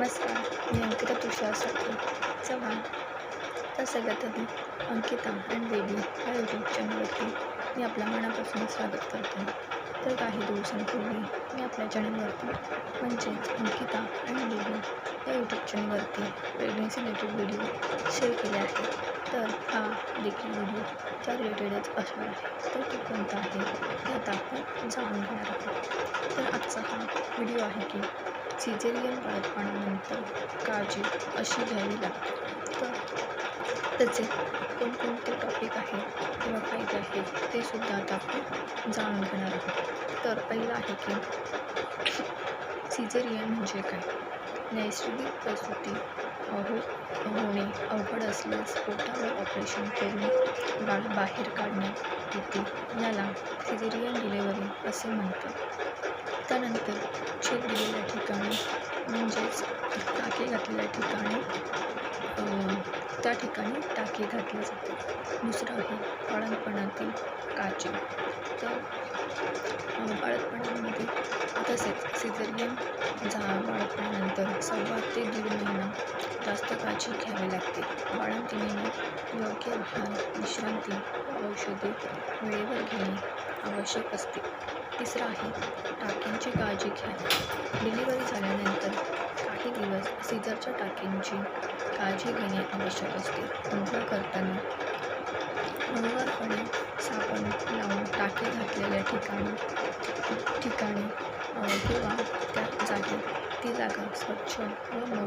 नमस्कार. मी अंकिता तुषार साखरे चव्हाण. तर सगळ्यात आधी अंकिता अँड बेबी या यूट्यूब चॅनलवरती मी आपल्या मनापासून स्वागत करते. तर काही दिवसांपूर्वी मी आपल्या चॅनलवरती म्हणजेच अंकिता अँड बेबी या यूट्यूब चॅनलवरती प्रेग्नन्सी रिलेटेड व्हिडिओ शेअर केले आहे. तर हा देखील व्हिडिओ त्या रिलेटेडच असणार आहे. तर तो कोणता आहे हे आता आपण जाणून घेणार आहोत. तर आजचा हा व्हिडिओ आहे की सिजेरियन बाळपणानंतर काळजी अशी घ्यावी लागते. तर त्याचे कोणकोणते टॉपिक आहेत किंवा फायदे आहेत ते सुद्धा आता आपण जाणून घेणार आहोत. तर पहिलं आहे की सिजेरियन म्हणजे काय? नैसर्गिक प्रसूती हो होणे अवघड असल्यास पोटावर ऑपरेशन करून बाळ बाहेर काढण्यात येते याला सिजेरियन डिलेवरी असे म्हणतात. त्यानंतर छेद दिलेल्या ठिकाणी म्हणजेच टाके घातलेल्या ठिकाणी त्या ठिकाणी टाकी घातली जाते. दुसरं आहे बाळंतपणातील काळजी तर बाळंतपणामध्ये तसेच सिझरियन जा बाळंतपणानंतर सव्वा ते दीड महिना जास्त काळजी घ्यावी लागते. बाळंतिणीने योग्य आहार विश्रांती औषधे वेळेवर घेणे आवश्यक असते. तिसरं आहे टाक्यांची काळजी घ्यावी सीझरच्या टाकींची काळजी घेणे आवश्यक असते. अंघोळ करताना हळूवारपणे साबण लावून टाके घातलेल्या ठिकाणी ठिकाणी किंवा त्या जागी ती जागा स्वच्छ व मऊ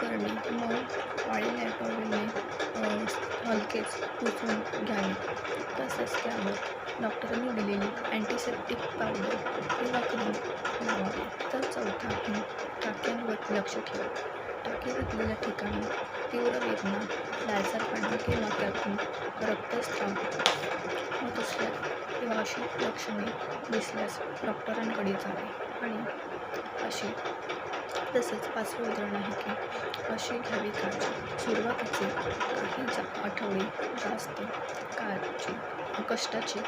करणे मऊ वाळलेल्या टॉवेलने हलकेच पुसून घ्यावे. तसंच त्यावर डॉक्टरांनी दिलेली अँटीसेप्टिक पावडर किंवा क्रीम लावावी. तर चौथा आहे टाक्यांवर लक्ष ठेवा. टाके घातलेल्या ठिकाणी तीव्र वेदना डायसरपणा किंवा त्यातून रक्तस्राव होत असल्यास किंवा अशी लक्षणे दिसल्यास डॉक्टरांकडे जावे आणि अशी तसेच पाचवं उदाहरण आहे की अशी घ्यावी काळजी सुरुवातीचे काही जा आठवडे जास्त काळजी कष्टाची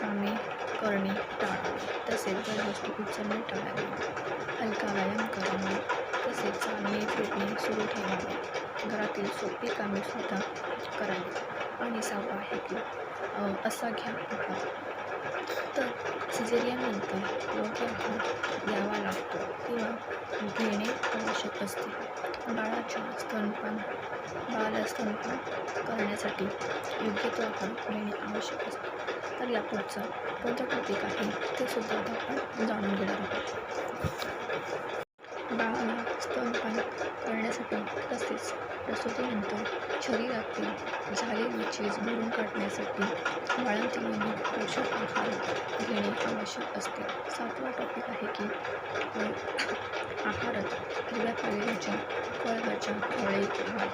कामे करणे टाळावी. तसेच जर गोष्टी उचलणे टाळावी हलका व्यायाम करावा तसेच चालणे फिरणे सुरू ठेवावे. घरातील सोपी कामे सुद्धा करावी. आणि सहावा आहे की असा घ्या तर सिजेरियानंतर योग्य असते. बाळाच्या स्तनपान बाळाला स्तनपान करण्यासाठी योग्य तो आपण घेणे आवश्यक असते. तर या पुढचा कोणता टॉपिक आहे ते सुद्धा आता आपण जाणून घेणार आहोत. बाळाला स्तनपान करण्यासाठी तसेच प्रसूतीनंतर शरीरातील झालेली चीज भरून काढण्यासाठी बाळांतील पोषक आहार घेणे आवश्यक असते. सातवा टॉपिक आहे की आहारात हिरव्या पालेभाज्या फळभाज्या फळे भात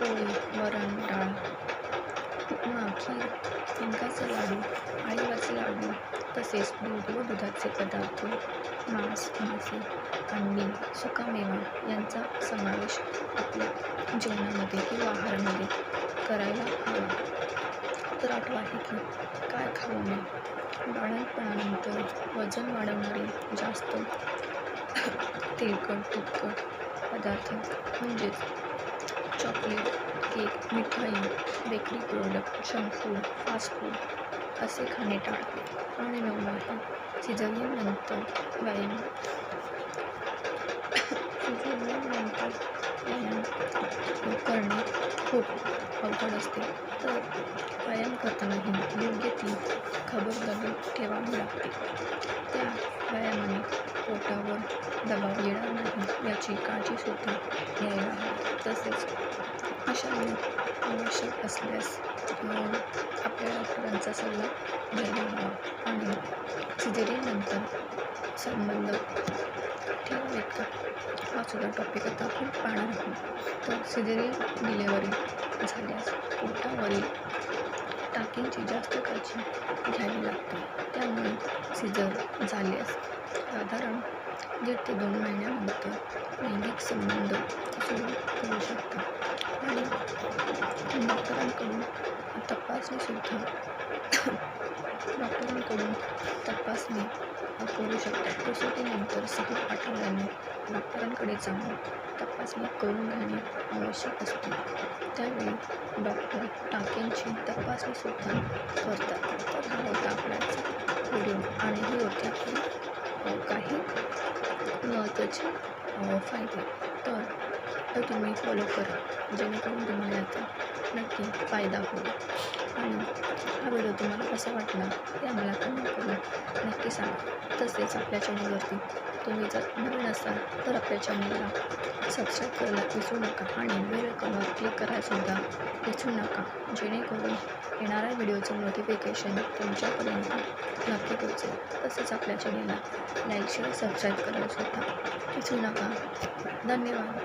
पोळी वरण डाळ उपमा खीर डिंकाचे लाडू आईवाचे लाडू तसेच दूध व दुधाचे पदार्थ मांस मासे अंडी सुकामेवा यांचा समावेश आपल्या जेवणामध्ये किंवा आहारामध्ये करायला हवा. तर आठवा आहे की काय खाऊ नये? बाळणपणानंतर वजन वाढवणारे जास्त तेलकट तुपकट पदार्थ म्हणजेच चॉकलेट केक मिठाई bakery product junk food fast food असे खाणे टाळते आणि नववा शिजवल्यानंतर व्यायाम शिजवल्यानंतर व्यायाम करणे खूप अवघड असते. तर व्यायाम करतानाही योग्य ती खबरदारी ठेवावी लागते. त्या व्यायामाने पोटावर दबाव येणार नाही याची काळजीसुद्धा घ्यायला हवी. तसेच अशा आवश्यक असल्यास म्हणून आपल्या डॉक्टरांचा सल्ला घ्यायला हवा आणि सिजेरियननंतर संबंध ठेवावेत का हा सुद्धा टॉपिक आता आपण पाहणार आहोत. तर सिजेरियन डिलेवरी झाल्यास पोटावरील टाकींची जास्त काळजी घ्यावी लागते. त्यामुळे सिजर झाल्यास साधारण दीड ते दोन महिन्यांमध्ये लैंगिक संबंध सुरू करू शकतात? आणि डॉक्टरांकडून तपासणीसुद्धा डॉक्टरांकडून तपासणी करू शकतात. प्रसूतीनंतर सहा आठवड्यांनी डॉक्टरांकडे जाऊन तपासणी करून घेणे आवश्यक असते. त्यावेळी डॉक्टर टाक्यांची तपासणीसुद्धा करतात. तर हा होता आपल्याचा व्हिडिओ. आणि ही होती आपली काही महत्त्वाचे फायदे. तर तुम्ही फॉलो करा. जेणेकरून तुम्हाला याचा नक्की फायदा होईल. आणि हा व्हिडिओ तुम्हाला कसा वाटला ते आम्हाला कमेंट करून नक्की सांगा. तसेच आपल्या चॅनलवरती तुम्ही जर नवीन असाल तर आपल्या चॅनलला सबस्क्राईब करायला विसरू नका आणि बेल आयकॉनवर क्लिक करायसुद्धा विसरू नका. जेणेकरून येणाऱ्या व्हिडिओचं नोटिफिकेशन तुमच्यापर्यंत नक्की पोहोचेल. तसेच आपल्या चॅनलला लाईक शेअर सबस्क्राईब करायलासुद्धा विसरू नका. धन्यवाद.